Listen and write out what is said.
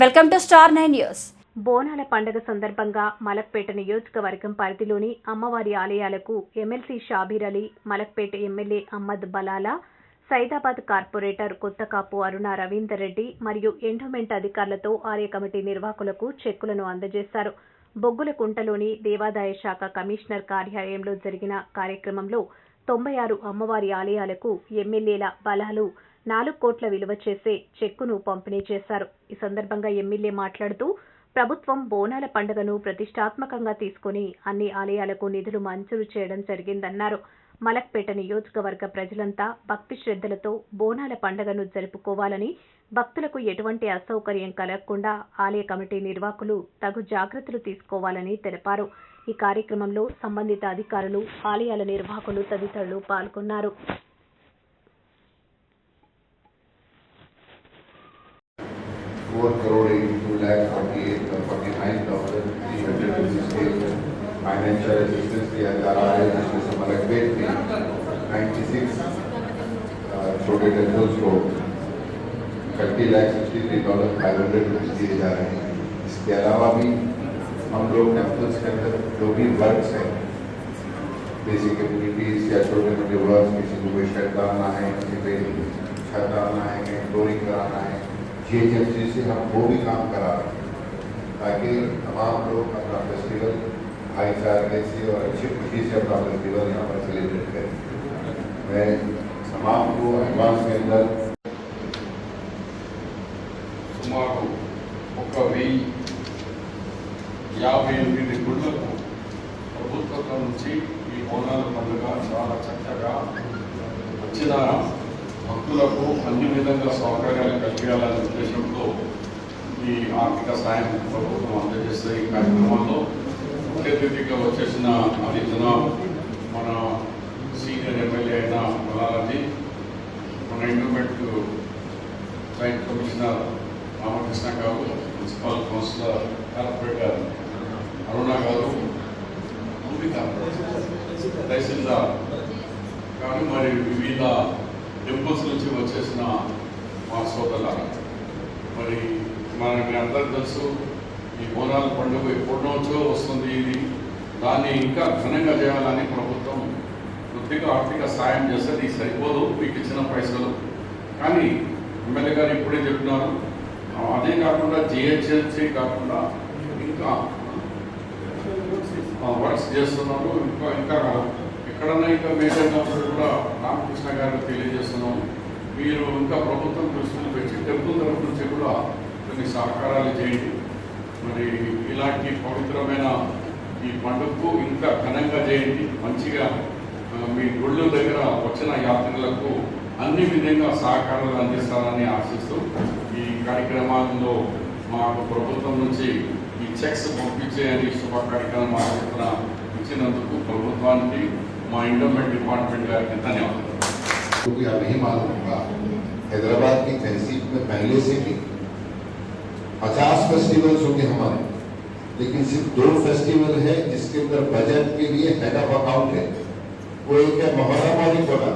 Welcome to star nine news. బోనాల పండుగ సందర్భంగా మలక్పేట నియోజకవర్గం పరిధిలోని అమ్మవారి ఆలయాలకు MLC Shabbir Ali Malakpet MLA Ahmed Balala Saidabad corporator Kothakapu Aruna Ravinder Reddy మరియు ఎండోమెంట్ అధికారులతో ఆలయ కమిటీ నిర్వాహకులకు చెక్కులను అందజేశారు. బొగ్గుల కుంటలోని దేవాదాయ శాఖ కమిషనర్ కార్యాలయంలో జరిగిన కార్యక్రమంలో తొంభై ఆరు అమ్మవారి ఆలయాలకు ఎమ్మెల్యేల బలాలు నాలుగు కోట్ల విలువ చేసే చెక్కును పంపిణీ చేశారు. ఈ సందర్భంగా ఎమ్మెల్యే మాట్లాడుతూ ప్రభుత్వం బోనాల పండుగను ప్రతిష్టాత్మకంగా తీసుకుని అన్ని ఆలయాలకు నిధులు మంజూరు చేయడం జరిగిందన్నారు. మలక్పేట నియోజకవర్గ ప్రజలంతా భక్తి శ్రద్ధలతో బోనాల పండుగను జరుపుకోవాలని భక్తులకు ఎటువంటి అసౌకర్యం కలగకుండా ఆలయ కమిటీ నిర్వాహకులు తగు జాగ్రత్తలు తీసుకోవాలని తెలిపారు. ఈ కార్యక్రమంలో సంబంధిత అధికారులు ఆలయాల నిర్వాహకులు తదితరులు పాల్గొన్నారు. four crore eighty-two lakh forty-eight, forty-nine thousand three hundred and sixty-eight. Financial assistance दिया जा रहा है जिसमें से मलकपेट में ninety-six छोटे टेम्पल्स को thirty lakh sixty three dollar five hundred rupees दिए जा रहे हैं इसके अलावा भी हम लोग टेम्पल्स के अंदर जो भी वर्क्स हैं बेसिक एक्टिविटीज या छोटे मोटे वर्क किसी को कोई शेड डालना है किसी पे छत डालना है कहीं फ्लोरिंग कराना है جی ایچ ایف سی سے ہم وہ بھی کام کرا رہے ہیں۔ تاکہ تمام لوگ اپنا فیسٹیول ہائی سے اور اچھی خوشی سے اپنا فیسٹیول یہاں پر سیلیبریٹ کریں۔ میں تمام کو ایڈوانس کے اندر ప్రభుత్వం నుంచి ఈ పండుగ చాలా చక్కగా భక్తులకు అన్ని విధంగా సౌకర్యాలు కల్పించాలనే ఉద్దేశంతో ఈ ఆర్థిక సాయం ప్రభుత్వం అందజేస్తే ఈ కార్యక్రమంలో ముఖ్య అతిథిగా వచ్చేసిన అధిజన మన సీనియర్ ఎమ్మెల్యే అయిన బలాలజీ మన ఇంటర్మీడియట్ జాయింట్ కమిషనర్ రామకృష్ణ గారు మున్సిపల్ కౌన్సిలర్ కార్పొరేటర్ అరుణ గారు అంబిక తహసీల్దార్ కానీ మరి వివిధ టెంపుల్స్ నుంచి వచ్చేసిన మా సోదరులారా మరి మనకి అందరికి తెలుసు ఈ బోనాల పండుగ ఎప్పటి నుంచో వస్తుంది ఇది. దాన్ని ఇంకా ఘనంగా చేయాలని ప్రభుత్వం కొద్దిగా ఆర్థిక సాయం చేస్తే ఇది సరిపోదు మీకు ఇచ్చిన పైసలు. కానీ ఎమ్మెల్యే గారు ఇప్పుడే చెప్పినారు అదే కాకుండా జిహెచ్ఎంసీ కాకుండా ఇంకా వర్క్స్ చేస్తున్నారు ఇంకా ఇంకా ఎక్కడన్నా ఇంకా మేజర్ కావచ్చు కూడా రామకృష్ణ గారికి తెలియజేస్తున్నాం. మీరు ఇంకా ప్రభుత్వం దృష్టిలో పెట్టి టెంపుల్ తరఫు నుంచి కూడా కొన్ని సహకారాలు చేయండి. మరి ఇలాంటి పవిత్రమైన ఈ పండుగకు ఇంకా ఘనంగా చేయండి. మంచిగా మీ గుళ్ళ దగ్గర వచ్చిన యాత్రికులకు అన్ని విధంగా సహకారాలు అందిస్తారని ఆశిస్తూ ఈ కార్యక్రమాల్లో మాకు ప్రభుత్వం నుంచి ఈ చెక్స్ పంపించేయని శుభ కార్యక్రమం మా ఇచ్చినందుకు ప్రభుత్వానికి మా ఇండోమెంట్ డిపార్ట్మెంట్ గారికి ధన్యవాదాలు क्योंकि अब नहीं मालूम होगा हैदराबाद की तहसील में पहले से भी पचास फेस्टिवल्स होंगे हमारे लेकिन सिर्फ दो फेस्टिवल है जिसके अंदर बजट के लिए हेड ऑफ अकाउंट है वो एक है मोहर्रम और एक बड़ा